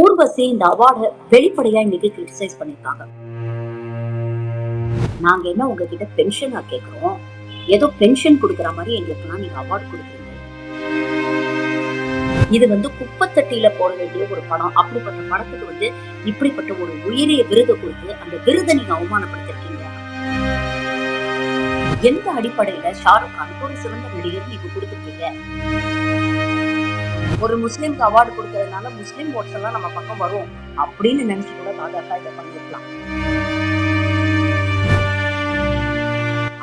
ஊர்வசி இந்த அவார்டை வெளிப்படையா இன்னைக்கு கிரிட்டிசைஸ் பண்ணிருக்காங்க. நாங்க என்ன உங்ககிட்ட பென்ஷனா கேக்குறோம்? ஏதோ பென்ஷன் கொடுக்குற மாதிரி எங்களுக்குலாம் நீங்க அவார்டு கொடுக்குறீங்க. இது வந்து குப்பத்தட்டியில போட வேண்டிய ஒரு படம் அப்படிப்பட்ட படத்துக்கு வந்து இப்படிப்பட்ட ஒரு உயரிய விருதை கொடுத்து அந்த விருதை நீங்க அவமானப்படுத்திருக்கீங்க. எந்த அடிப்படையில ஷாருக் கானுக்கு ஒரு சிறந்த நடிகர் நீங்க கொடுத்துருக்கீங்க? ஒரு முஸ்லீம்க்கு அவார்டு கொடுக்கறதுனால முஸ்லீம் ஓட்ஸ் எல்லாம் நம்ம பக்கம் வரும் அப்படின்னு நினைச்சு கூட பாஜக இதை பண்ணிருக்கலாம்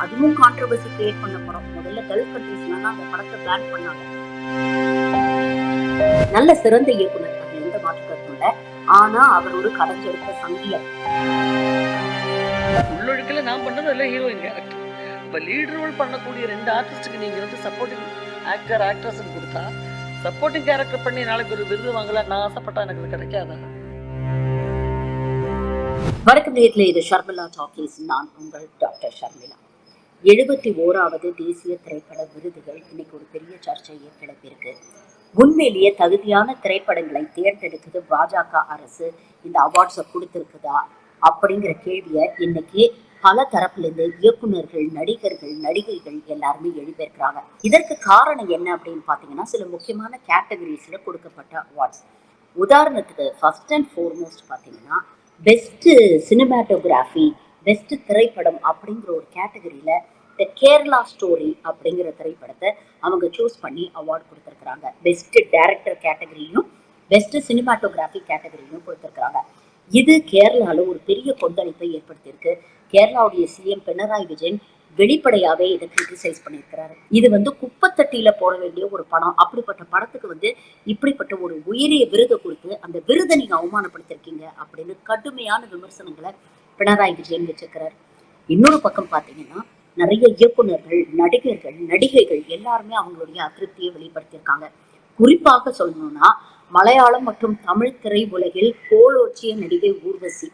அதுவும் கான்ட்ரவர்சி கிரியேட் பண்ண படம் முதல்ல கல்ஃப் கண்ட்ரீஸ்ல அந்த படத்தை பிளான் பண்ணாங்க. நல்ல சிறந்த இயக்குனர் அது எந்த மாற்று இல்லை. ஆனா அவர் ஒரு கலைஞருக்கு சங்கியம் உள்ளொழுக்கில் நான் பண்ணது எல்லாம் ஹீரோயிங்க கேரக்டர் இப்போ லீட் ரோல் பண்ணக்கூடிய ரெண்டு ஆர்டிஸ்ட்டுக்கு நீங்கள் வந்து சப்போர்ட்டிங் ஆக்டர் ஆக்ட்ரஸ் கொடுத்தா சப்போர்ட்டிங் கேரக்டர் பண்ணி நாளைக்கு ஒரு விருது வாங்கல நான் ஆசைப்பட்டா எனக்கு அது கிடைக்காதா? வணக்கம் நேரில் இது ஷர்மிளா டாக்கிஸ். நான் உங்கள் டாக்டர் ஷர்மிளா. எழுபத்தி ஓராவது தேசிய திரைப்பட விருதுகள் இன்னைக்கு ஒரு பெரிய சர்ச்சையை கிளப்பியிருக்கு உண்மையிலேயே தகுதியான திரைப்படங்களை தேர்ந்தெடுக்குது பாஜக அரசு. இந்த அவார்ட்ஸை கொடுத்துருக்குதா அப்படிங்கிற கேள்வியை இன்னைக்கு பல தரப்பிலிருந்து இயக்குநர்கள் இயக்குனர்கள் நடிகர்கள் நடிகைகள் எல்லாருமே எழுப்பியிருக்கிறாங்க இதற்கு காரணம் என்ன அப்படின்னு பார்த்தீங்கன்னா சில முக்கியமான கேட்டகரிஸில் கொடுக்கப்பட்ட அவார்ட்ஸ் உதாரணத்துக்கு ஃபர்ஸ்ட் அண்ட் ஃபோர்மோஸ்ட் பார்த்தீங்கன்னா பெஸ்ட்டு சினிமாட்டோகிராஃபி பெஸ்ட் திரைப்படம் அப்படிங்கிற ஒரு கேட்டகரியில் த கேரளா ஸ்டோரி அப்படிங்கிற திரைப்படத்தை அவங்க சூஸ் பண்ணி அவார்ட் கொடுத்துருக்குறாங்க. பெஸ்ட்டு டேரக்டர் கேட்டகரியும் பெஸ்ட்டு சினிமாட்டோகிராஃபி கேட்டகரியும் கொடுத்துருக்குறாங்க. இது கேரளாவில் ஒரு பெரிய கொந்தளிப்பை ஏற்படுத்தியிருக்கு. கேரளாவுடைய சிஎம் பினராயி விஜயன் வெளிப்படையாவே இதை கிரிட்டிசைஸ் பண்ணியிருக்கிறாரு. இது வந்து குப்பத்தட்டியில போட வேண்டிய ஒரு படம் அப்படிப்பட்ட படத்துக்கு வந்து இப்படிப்பட்ட ஒரு உயரிய விருதை கொடுத்து அந்த விருதை நீங்க அவமானப்படுத்திருக்கீங்க அப்படின்னு கடுமையான விமர்சனங்களை பினராயி விஜயன் வச்சிருக்கிறார். இன்னொரு பக்கம் பாத்தீங்கன்னா நிறைய இயக்குனர்கள் நடிகர்கள் நடிகைகள் எல்லாருமே அவங்களுடைய அதிருப்தியை வெளிப்படுத்தியிருக்காங்க. குறிப்பாக சொல்லணும்னா மலையாளம் மற்றும் தமிழ் திரை உலகில் கோலோச்சிய நடிகை ஊர்வசி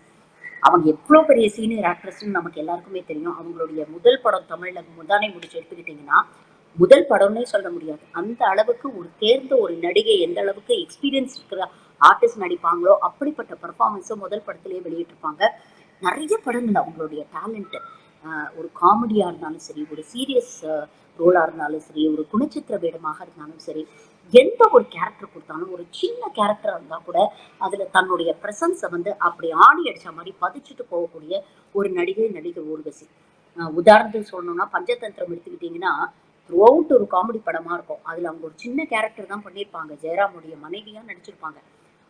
அவங்க எவ்வளோ பெரிய சீனியர் ஆக்ட்ரஸ்ன்னு நமக்கு எல்லாருக்குமே தெரியும். அவங்களுடைய முதல் படம் தமிழில் முதானை முடிச்சு எடுத்துக்கிட்டிங்கன்னா முதல் படம்னே சொல்ல முடியாது. அந்த அளவுக்கு ஒரு தேர்ந்த ஒரு நடிகை எந்த அளவுக்கு எக்ஸ்பீரியன்ஸ் இருக்கிற ஆர்டிஸ்ட் நடிப்பாங்களோ அப்படிப்பட்ட பர்ஃபார்மன்ஸும் முதல் படத்திலேயே வெளியிட்டிருப்பாங்க. நிறைய படங்கள் அவங்களுடைய டேலண்ட்டு ஒரு காமெடியாக இருந்தாலும் சரி ஒரு சீரியஸ் ரோலாக இருந்தாலும் சரி ஒரு குணச்சித்திர வேடமாக இருந்தாலும் சரி எந்த ஒரு கேரக்டர் கொடுத்தாலும் சின்ன கேரக்டர் இருந்தால் கூட அதில் தன்னுடைய ப்ரெசன்ஸை வந்து அப்படி ஆணி அடிச்ச மாதிரி பதிச்சுட்டு போகக்கூடிய ஒரு நடிகை நடிகர் ஊர்வசி. உதாரணத்துக்கு சொல்லணும்னா பஞ்சதந்திரம் எடுத்துக்கிட்டிங்கன்னா த்ரூ அவுட் ஒரு காமெடி படமாக இருக்கும். அதில் அவங்க ஒரு சின்ன கேரக்டர் தான் பண்ணியிருப்பாங்க. ஜெயராமுடைய மனைவியாக நடிச்சிருப்பாங்க.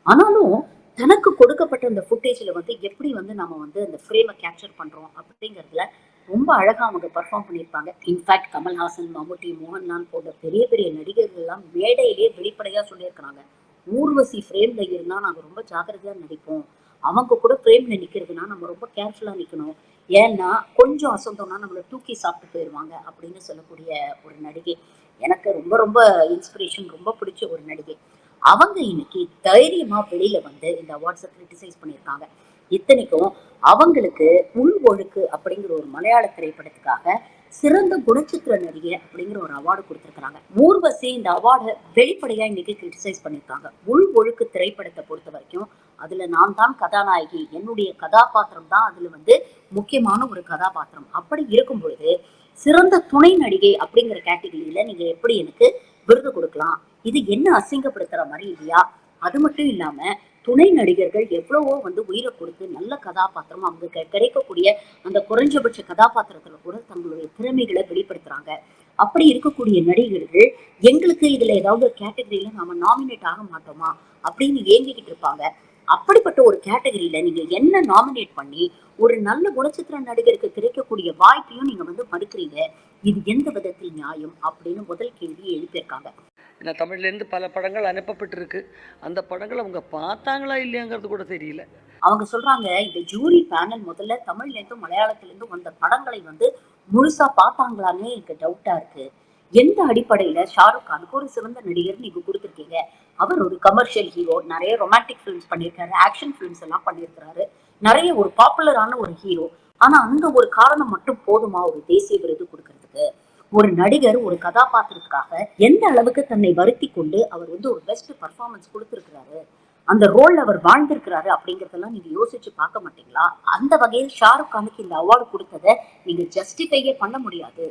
ஆனாலும் தனக்கு கொடுக்கப்பட்ட அந்த ஃபுட்டேஜில் வந்து எப்படி வந்து நம்ம வந்து அந்த ஃப்ரேமை கேப்சர் பண்ணுறோம் அப்படிங்கிறதுல ரொம்ப அழகாக அவங்க பர்ஃபார்ம் பண்ணியிருப்பாங்க. இன்ஃபேக்ட் கமல்ஹாசன் மம்முட்டி மோகன்லால் போன்ற பெரிய பெரிய நடிகர்கள்லாம் மேடையிலேயே வெளிப்படையாக சொல்லியிருக்கிறாங்க. ஊர்வசி ஃப்ரேமில் இருந்தால் நாங்கள் ரொம்ப ஜாக்கிரதையாக நடிப்போம். அவங்க கூட ஃப்ரேமில் நிக்கிறதுனா நம்ம ரொம்ப கேர்ஃபுல்லாக நிற்கணும் ஏன்னா கொஞ்சம் அசந்தோம்னா நம்மளை தூக்கி சாப்பிட்டு போயிடுவாங்க அப்படின்னு சொல்லக்கூடிய ஒரு நடிகை. எனக்கு ரொம்ப ரொம்ப இன்ஸ்பிரேஷன் ரொம்ப பிடிச்ச ஒரு நடிகை. அவங்க இன்னைக்கு தைரியமா வெளியில வந்து இந்த அவார்ட்ஸை கிரிட்டிசைஸ் பண்ணியிருக்காங்க. இத்தனைக்கும் அவங்களுக்கு உள் ஒழுக்கு அப்படிங்கிற ஒரு மலையாள திரைப்படத்துக்காக சிறந்த குணச்சித்திர நடிகை அப்படிங்கிற ஒரு அவார்டு கொடுத்துருக்காங்க ஊர்வசி இந்த அவார்டை வெளிப்படையா இன்னைக்கு கிரிட்டிசைஸ் பண்ணியிருக்காங்க. உள் ஒழுக்கு திரைப்படத்தை பொறுத்த வரைக்கும் அதுல நான் தான் கதாநாயகி என்னுடைய கதாபாத்திரம் தான் அதுல வந்து முக்கியமான ஒரு கதாபாத்திரம். அப்படி இருக்கும் பொழுது சிறந்த துணை நடிகை அப்படிங்கிற கேட்டகரியில நீங்க எப்படி எனக்கு விருது கொடுக்கலாம்? இது என்ன அசிங்கப்படுத்துற மாதிரி இல்லையா? அது மட்டும் இல்லாம துணை நடிகர்கள் எவ்வளவோ வந்து உயிரை கொடுத்து நல்ல கதாபாத்திரம் அவங்க கிடைக்கக்கூடிய அந்த குறைஞ்சபட்ச கதாபாத்திரத்துல கூட தங்களுடைய திறமைகளை வெளிப்படுத்துறாங்க. அப்படி இருக்கக்கூடிய நடிகர்கள் எங்களுக்கு இதுல ஏதாவது கேட்டகரியில நாம நாமினேட் ஆக மாட்டோமா? அப்படின்னு ஏங்கிக்கிட்டு இருப்பாங்க. அப்படிப்பட்ட ஒரு கேட்டகரியில நீங்க என்ன நாமினேட் பண்ணி ஒரு நல்ல குணச்சித்திர நடிகருக்கு கிடைக்கக்கூடிய வாய்ப்பையும் நீங்க வந்து மறுக்கிறீங்க. இது எந்த விதத்தில் நியாயம்? அப்படின்னு முதல் கேள்வியை எழுப்பியிருக்காங்க. ஏன்னா தமிழ்லேருந்து பல படங்கள் அனுப்பப்பட்டிருக்கு. அந்த படங்கள் அவங்க பார்த்தாங்களா இல்லையாங்கிறது கூட தெரியல. அவங்க சொல்றாங்க இந்த ஜூரி பேனல் முதல்ல தமிழ்லேருந்தும் இருந்தும் வந்த படங்களை வந்து முழுசா பார்த்தாங்களான்னு எனக்கு டவுட்டா இருக்கு. எந்த அடிப்படையில ஷாருக் கானுக்கு ஒரு சிறந்த நடிகர் நீங்க கொடுத்துருக்கீங்க? அவர் ஒரு கமர்ஷியல் ஹீரோ நிறைய ரொமான்டிக் ஃபிலிம்ஸ் பண்ணியிருக்காரு ஆக்ஷன் ஃபிலிம்ஸ் எல்லாம் பண்ணியிருக்கிறாரு. நிறைய ஒரு பாப்புலரான ஒரு ஹீரோ ஆனா அந்த ஒரு காரணம் மட்டும் போதுமா? ஒரு தேசிய விருது கொடுக்குறாரு ஒரு நடிகர் ஒரு கதாபாத்திரத்துக்காக எந்த அளவுக்கு தன்னை வருத்தி கொண்டு அவர் வந்து ஒரு பெஸ்ட் பர்ஃபார்மன்ஸ் கொடுத்துருக்கிறாரு? அந்த ரோல் அவர் வாழ்ந்திருக்கிறாரு அப்படிங்கறதெல்லாம் நீங்க யோசிச்சு பார்க்க மாட்டீங்களா? அந்த வகையில் ஷாருக் கானுக்கு இந்த அவார்டு கொடுத்ததை நீங்க ஜஸ்டிஃபையே பண்ண முடியாது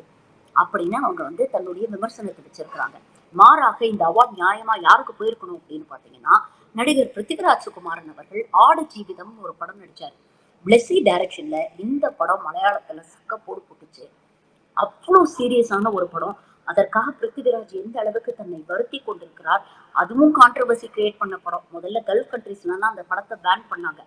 அப்படின்னு அவங்க வந்து தன்னுடைய விமர்சனத்தை வச்சிருக்கிறாங்க. மாறாக இந்த அவார்ட் நியாயமா யாருக்கு போயிருக்கணும் அப்படின்னு பாத்தீங்கன்னா நடிகர் பிருத்திவிராஜ் சுகுமாரன் அவர்கள் ஆடு ஜீவிதம் ஒரு படம் நடிச்சார். பிளெஸி டைரக்ஷன்ல இந்த படம் மலையாளத்துல சக்க போடு போட்டுச்சு. அவ்வளோ சீரியஸான ஒரு படம். அதற்காக பிருத்திவிராஜ் எந்த அளவுக்கு தன்னை வருத்தி கொண்டிருக்கிறார் அதுவும் கான்ட்ரவர்சி கிரியேட் பண்ண படம். முதல்ல கல்ஃப் கண்ட்ரீஸ்லாம் அந்த படத்தை பேன் பண்ணாங்க.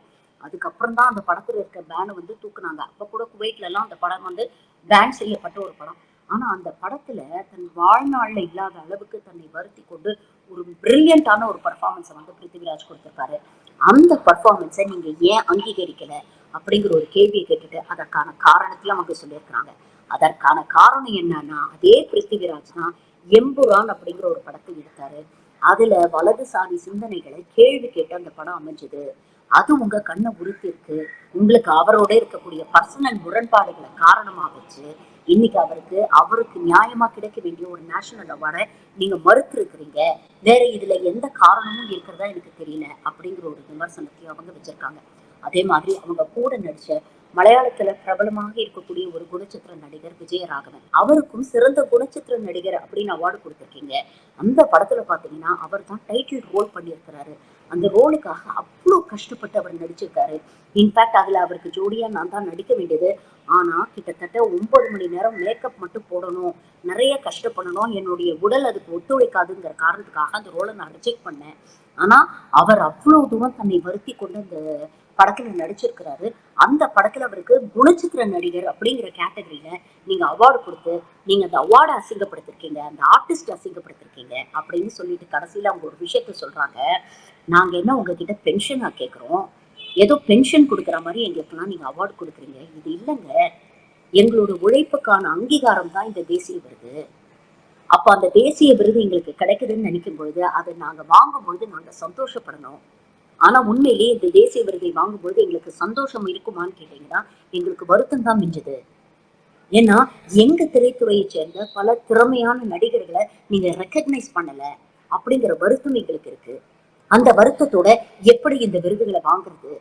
அதுக்கப்புறம் தான் அந்த படத்துல இருக்க பேனை வந்து தூக்குனாங்க. அப்ப கூட குவைட்ல எல்லாம் அந்த படம் வந்து பேன் செய்யப்பட்ட ஒரு படம். ஆனா அந்த படத்துல தன் வாழ்நாள்ல இல்லாத அளவுக்கு தன்னை வருத்தி கொண்டு ஒரு பிரில்லியண்டான ஒரு பர்ஃபார்மன்ஸை வந்து பிருத்திவிராஜ் கொடுத்திருக்காரு. அந்த பர்ஃபார்மன்ஸை நீங்க ஏன் அங்கீகரிக்கல? அப்படிங்கிற ஒரு கேள்வியை கேட்டுட்டு அதற்கான காரணத்தையும் அவங்க சொல்லியிருக்கிறாங்க. அதற்கான காரணம் என்னன்னா அதே பிருத்திவிராஜ் தான் எம்புரான் அப்படிங்கிற ஒரு படத்தை எடுத்தாரு. அதுல வலதுசாரி சிந்தனைகளை கேள்வி கேட்டு அந்த படம் அமைஞ்சது. அது உங்க கண்ணை உறுத்திருக்கு உங்களுக்கு அவரோட இருக்கக்கூடிய பர்சனல் முரண்பாடுகளை காரணமா வச்சு இன்னைக்கு அவருக்கு அவருக்கு நியாயமா கிடைக்க வேண்டிய ஒரு நேஷனல் அவார்டை நீங்க மறுத்து இருக்கிறீங்க வேற இதுல எந்த காரணமும் இருக்கிறதா எனக்கு தெரியல அப்படிங்கிற ஒரு விமர்சனத்தையும் அவங்க வச்சிருக்காங்க. அதே மாதிரி அவங்க கூட நடிச்ச மலையாளத்துல பிரபலமாக இருக்கக்கூடிய ஒரு குணச்சித்திர நடிகர் விஜயராகவன். அவருக்கும் சிறந்த குணச்சித்திர நடிகர் அப்படின்னு அவார்டு கொடுத்துருக்கீங்க. அந்த படத்துல பாத்தீங்கன்னா அவர் தான் டைட்டில் ரோல் பண்ணியிருக்கிறாரு. அந்த ரோலுக்காக அவ்வளோ கஷ்டப்பட்டு அவர் நடிச்சிருக்காரு. இன்ஃபேக்ட் அதுல அவருக்கு ஜோடியா நான் தான் நடிக்க வேண்டியது. ஆனா கிட்டத்தட்ட ஒன்பது மணி நேரம் மேக்கப் மட்டும் போடணும். நிறைய கஷ்டப்படணும் என்னுடைய உடல் அதுக்கு ஒத்துழைக்காதுங்கிற காரணத்துக்காக அந்த ரோலை நான் ரிஜெக்ட் பண்ணேன். ஆனா அவர் அவ்வளவு தூரம் தன்னை வருத்தி கொண்டு அந்த படத்துல நடிச்சிருக்கிறாரு. அந்த படத்துல அவருக்கு குணச்சித்திர நடிகர் அப்படிங்கிற கேட்டகரியில நீங்க அவார்டு கொடுத்து நீங்க அந்த அவார்டை அசிங்கப்படுத்திருக்கீங்க அந்த ஆர்டிஸ்ட் அசிங்கப்படுத்திருக்கீங்க அப்படின்னு சொல்லிட்டு கடைசியில அவங்க ஒரு விஷயத்த சொல்றாங்க. நாங்க என்ன உங்ககிட்ட பென்ஷனா கேட்குறோம் ஏதோ பென்ஷன் கொடுக்குற மாதிரி எங்களுக்குலாம் நீங்க அவார்டு கொடுக்குறீங்க. இது இல்லைங்க. எங்களோட உழைப்புக்கான அங்கீகாரம் தான் இந்த தேசிய விருது. அப்போ அந்த தேசிய விருது எங்களுக்கு கிடைக்குதுன்னு நினைக்கும் பொழுது அதை நாங்கள் வாங்கும் பொழுது நாங்கள் சந்தோஷப்படணும். ஆனா உண்மையிலேயே இந்த தேசிய விருதை வாங்கும் பொழுது எங்களுக்கு சந்தோஷம் இருக்குமான்னு கேட்டீங்கன்னா எங்களுக்கு வருத்தம் தான் மிஞ்சது. ஏன்னா எங்க திரைத்துறையை சேர்ந்த பல திறமையான நடிகர்களை நீங்க ரெக்கக்னைஸ் பண்ணல அப்படிங்கிற வருத்தம் எங்களுக்கு இருக்கு. அந்த வருத்தத்தோட எப்படி இந்த விருதுகளை வாங்குறது?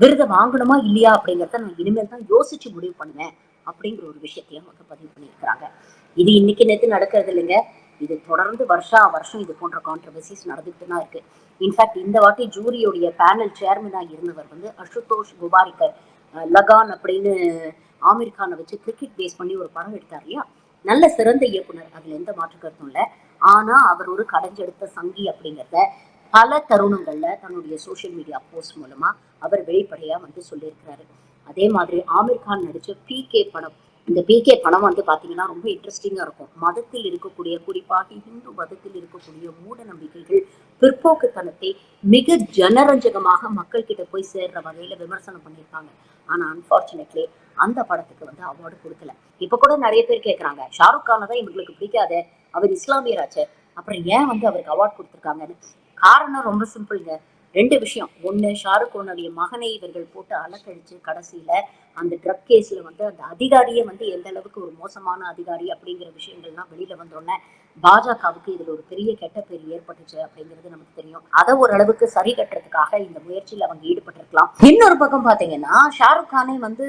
விருதை வாங்கணுமா இல்லையா அப்படிங்கறத நான் இனிமேல் தான் யோசிச்சு முடிவு பண்ணுவேன் அப்படிங்கிற ஒரு விஷயத்தையும் அவங்க பதிவு பண்ணியிருக்கிறாங்க. இது இன்னைக்கு நேற்று நடக்கிறது இல்லைங்க இது தொடர்ந்து வருஷா வருஷம் இது போன்ற கான்ட்ரவர்சிஸ் நடந்துகிட்டு தான் இருக்கு இன்ஃபேக்ட் இந்த வாட்டி ஜூரியுடைய பேனல் சேர்மனாக இருந்தவர் வந்து அசுதோஷ் குபாரிக்கர் லகான் அப்படின்னு ஆமீர் கானை வச்சு கிரிக்கெட் பேஸ் பண்ணி ஒரு படம் எடுத்தார் இல்லையா? நல்ல சிறந்த இயக்குனர். அதுல எந்த மாற்று கருத்தும் இல்லை. ஆனா அவர் ஒரு கடைஞ்செடுத்த சங்கி அப்படிங்கிறத பல தருணங்கள்ல தன்னுடைய சோசியல் மீடியா போஸ்ட் மூலமா அவர் வெளிப்படையா வந்து சொல்லியிருக்கிறாரு. அதே மாதிரி ஆமீர் கான் நடிச்ச பி கே படம் இந்த பிகே படம் வந்து பாத்தீங்கன்னா ரொம்ப இன்ட்ரெஸ்டிங்கா இருக்கும். மதத்தில் இருக்கக்கூடிய குறிப்பாக இந்து மதத்தில் இருக்கக்கூடிய மூட நம்பிக்கைகள் பிற்போக்குத்தனத்தை மிக ஜனரஞ்சகமாக மக்கள் கிட்ட போய் சேர்ற வகையில விமர்சனம் பண்ணியிருப்பாங்க ஆனா அன்பார்ச்சுனேட்லி அந்த படத்துக்கு வந்து அவார்டு கொடுக்கல. இப்ப கூட நிறைய பேர் கேட்கறாங்க ஷாருக் கானை தான் இவங்களுக்கு பிடிக்காத அவர் இஸ்லாமியராச்சே. அப்புறம் ஏன் வந்து அவருக்கு அவார்ட் கொடுத்துருக்காங்கன்னு? காரணம் ரொம்ப சிம்பிள்ங்க ரெண்டு விஷயம். ஒண்ணு ஷாருக்கோனுடைய மகனை இவர்கள் போட்டு அலக்கழிச்சு கடைசியில அந்த ட்ரக் கேஸ்ல வந்து அந்த அதிகாரியே வந்து எந்த அளவுக்கு ஒரு மோசமான அதிகாரி அப்படிங்கிற விஷயங்கள்லாம் வெளியில வந்தோடனே பாஜகவுக்கு இதுல ஒரு பெரிய கெட்ட பேர் ஏற்பட்டுச்சு அப்படிங்கிறது நமக்கு தெரியும். அதை ஓரளவுக்கு சரி கட்டுறதுக்காக இந்த முயற்சியில அவங்க ஈடுபட்டிருக்கலாம். இன்னொரு பக்கம் பாத்தீங்கன்னா ஷாருக் கானே வந்து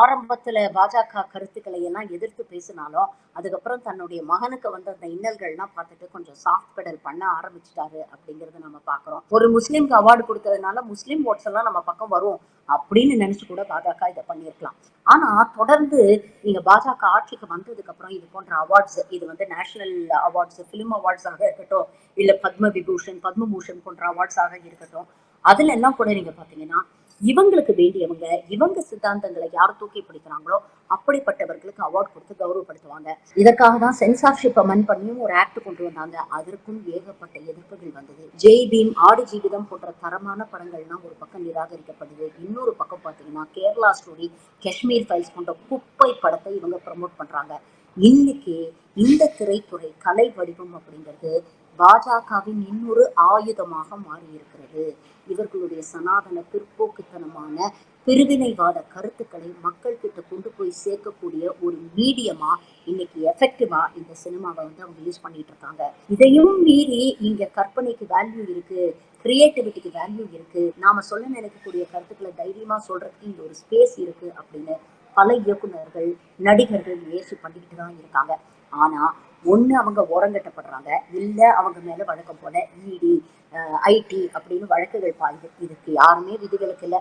ஆரம்பத்துல பாஜக கருத்துக்களை எல்லாம் எதிர்த்து பேசினாலும் அதுக்கப்புறம் தன்னுடைய மகனுக்கு வந்து அந்த இன்னல்கள்லாம் பார்த்துட்டு கொஞ்சம் சாஃப்ட் பெடல் பண்ண ஆரம்பிச்சிட்டாரு அப்படிங்கறத நம்ம பாக்குறோம் ஒரு முஸ்லீம்க்கு அவார்டு கொடுத்ததுனால முஸ்லீம் ஓட்ஸ் எல்லாம் நம்ம பக்கம் வரும் அப்படின்னு நினைச்சு கூட பாஜக இதை பண்ணியிருக்கலாம். ஆனா தொடர்ந்து நீங்க பாஜக ஆட்சிக்கு வந்ததுக்கு அப்புறம் இது போன்ற அவார்ட்ஸ் இது வந்து நேஷனல் அவார்ட்ஸ் ஃபிலிம் அவார்ட்ஸாக இருக்கட்டும் இல்ல பத்ம விபூஷன் பத்மபூஷன் போன்ற அவார்ட்ஸாக இருக்கட்டும் அதுல எல்லாம் கூட நீங்க பாத்தீங்கன்னா இவங்களுக்கு வேண்டியவங்க இவங்க சித்தாந்தங்களை யார் தூக்கி பிடிக்கிறாங்களோ அப்படிப்பட்டவர்களுக்கு அவார்ட் கொடுத்து கௌரவப்படுத்துவாங்க. இதற்காக தான் சென்சார்ஷிப் மண் பண்ணியும் ஒரு ஆக்ட் கொண்டு வந்தாங்க. அதற்கும் ஏகப்பட்ட எதிர்ப்புகள் வந்தது. ஜெய் பீம் ஆடு ஜீவிதம் போன்ற தரமான படங்கள்லாம் ஒரு பக்கம் நிராகரிக்கப்படுது. இன்னொரு பக்கம் பார்த்தீங்கன்னா கேரளா ஸ்டோரி காஷ்மீர் ஃபைல்ஸ் போன்ற குப்பை படத்தை இவங்க ப்ரமோட் பண்றாங்க. இன்னைக்கு இந்த திரைத்துறை கலை வடிவம் அப்படிங்கிறது பாஜகவின் இன்னொரு ஆயுதமாக மாறியிருக்கிறது. இவர்களுடைய சனாதன பிற்போக்குத்தனமான பிரிவினைவாத கருத்துக்களை மக்கள் கிட்ட கொண்டு போய் சேர்க்கக்கூடிய ஒரு மீடியமா இன்னைக்கு எஃபெக்டிவா இந்த சினிமாவை வந்து அவங்க யூஸ் பண்ணிட்டு இருக்காங்க இதையும் மீறி இங்க கற்பனைக்கு வேல்யூ இருக்கு கிரியேட்டிவிட்டிக்கு வேல்யூ இருக்கு நாம சொல்ல நினைக்கக்கூடிய கருத்துக்களை தைரியமா சொல்றதுக்கு இங்க ஒரு ஸ்பேஸ் இருக்கு அப்படின்னு பல இயக்குனர்கள் நடிகர்கள் முயற்சி பண்ணிக்கிட்டு தான் இருக்காங்க. ஆனா ஒன்று அவங்க ஓரங்கட்டப்படுறாங்க இல்லை அவங்க மேலே வழக்கம் போல இடி ஐடி அப்படின்னு வழக்குகள் பாயுது இதுக்கு யாருமே விதிகளுக்கு இல்லை.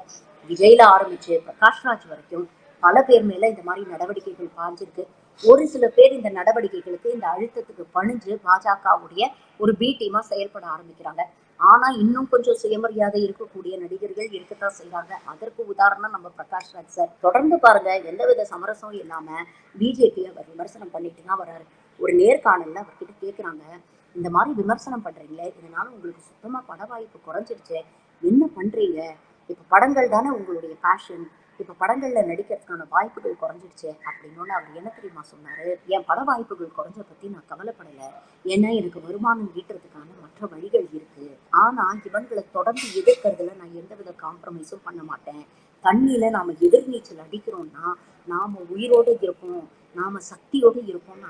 விஜய்ல ஆரம்பிச்சு பிரகாஷ்ராஜ் வரைக்கும் பல பேர் மேல இந்த மாதிரி நடவடிக்கைகள் பாஞ்சிருக்கு ஒரு சில பேர் இந்த நடவடிக்கைகளுக்கு இந்த அழுத்தத்துக்கு பணிஞ்சு பாஜகவுடைய ஒரு பி டீமா செயல்பட ஆரம்பிக்கிறாங்க. ஆனா இன்னும் கொஞ்சம் சுயமரியாதை இருக்கக்கூடிய நடிகர்கள் இருக்கத்தான் செய்யறாங்க அதற்கு உதாரணம் நம்ம பிரகாஷ் ராஜ் சார். தொடர்ந்து பாருங்க எந்தவித சமரசம் இல்லாம பிஜேபியை அவர் விமர்சனம் பண்ணிட்டு தான் வர்றாரு. ஒரு நேர்காணல்ல அவர்கிட்ட கேட்குறாங்க இந்த மாதிரி விமர்சனம் பண்றீங்களே இதனால உங்களுக்கு சுத்தமா பட வாய்ப்பு குறைஞ்சிடுச்சு என்ன பண்றீங்க? இப்ப படங்கள் தானே உங்களுடைய பேஷன் இப்ப படங்கள்ல நடிக்கிறதுக்கான வாய்ப்புகள் குறைஞ்சிடுச்சு அப்படின்னு அவர் என்ன தெரியுமா சொன்னாரு? என் பட வாய்ப்புகள் குறைஞ்ச பத்தி நான் கவலைப்படல. ஏன்னா எனக்கு வருமானம் ஈட்டுறதுக்கான மற்ற வழிகள் இருக்கு. ஆனா இவங்களை தொடர்ந்து எதிர்க்கிறதுல நான் எந்தவித காம்ப்ரமைஸும் பண்ண மாட்டேன். தண்ணியில நாம எதிர்நீச்சல் அடிக்கிறோம்னா நாம உயிரோடு இருப்போம் நாம சக்தியோடு இருப்போம்னு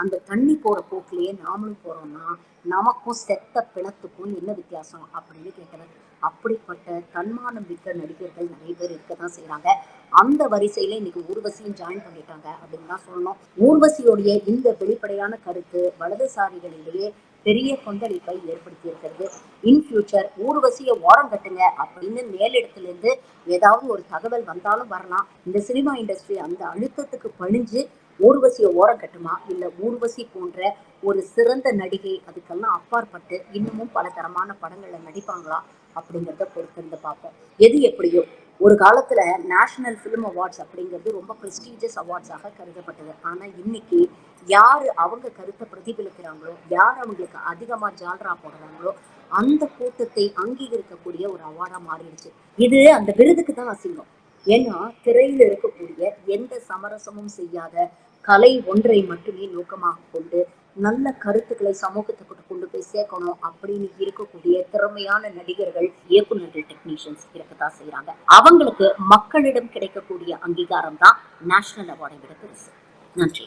அந்த தண்ணி போற போக்கிலேயே நாமளும் போறோம்னா நமக்கும் செத்த பிணத்துக்கும் என்ன வித்தியாசம் அப்படின்னு கேட்டவர் அப்படிப்பட்ட தன்மானம் மிக்க நடிகர்கள் நிறைய பேர் இருக்க தான் செய்றாங்க. அந்த வரிசையில இன்னைக்கு ஊர்வசியும் ஜாயின் பண்ணிட்டாங்க அப்படின்னு தான் சொல்லணும். ஊர்வசியோடைய இந்த வெளிப்படையான கருத்து வலதுசாரிகளிலேயே பெரிய கொந்தளிப்பை ஏற்படுத்தி இருக்கிறது இன் ஃபியூச்சர் ஊர்வசியை ஓரம் கட்டுங்க அப்படின்னு மேலிடத்துல இருந்து ஏதாவது ஒரு தகவல் வந்தாலும் வரலாம். இந்த சினிமா இண்டஸ்ட்ரி அந்த அழுத்தத்துக்கு பணிஞ்சு ஊர்வசியை ஓரம் கட்டுமா இல்ல ஊர்வசி போன்ற ஒரு சிறந்த நடிகை அதுக்கெல்லாம் அப்பாற்பட்டு இன்னமும் பல தரமான படங்கள்ல நடிப்பாங்களா? அப்படிங்கிறத பொறுத்திருந்து பார்ப்போம். எது எப்படியோ ஒரு காலத்துல நேஷனல் ஃபிலிம் அவார்ட்ஸ் அப்படிங்கிறது ரொம்ப ப்ரெஸ்டீஜியஸ் அவார்ட்ஸாக கருதப்பட்டது. ஆனா இன்னைக்கு யாரு அவங்க கருத்தை பிரதிபலிக்கிறாங்களோ யார் அவங்களுக்கு அதிகமா ஜால்ரா போடுறாங்களோ அந்த கூட்டத்தை அங்கீகரிக்கக்கூடிய ஒரு அவார்டா மாறிடுச்சு. இது அந்த விருதுக்கு தான் அசிங்கம். ஏன்னா திரையில இருக்கக்கூடிய எந்த சமரசமும் செய்யாத கலை ஒன்றை மட்டுமே நோக்கமாக கொண்டு நல்ல கருத்துக்களை சமூகத்துக்கிட்ட கொண்டு போய் சேர்க்கணும் அப்படின்னு இருக்கக்கூடிய திறமையான நடிகர்கள் இயக்குநர்கள் டெக்னீஷியன்ஸ் இருக்கத்தான் செய்யறாங்க அவங்களுக்கு மக்களிடம் கிடைக்கக்கூடிய அங்கீகாரம் தான் நேஷனல் அவார்டை விட பெருசு. நன்றி.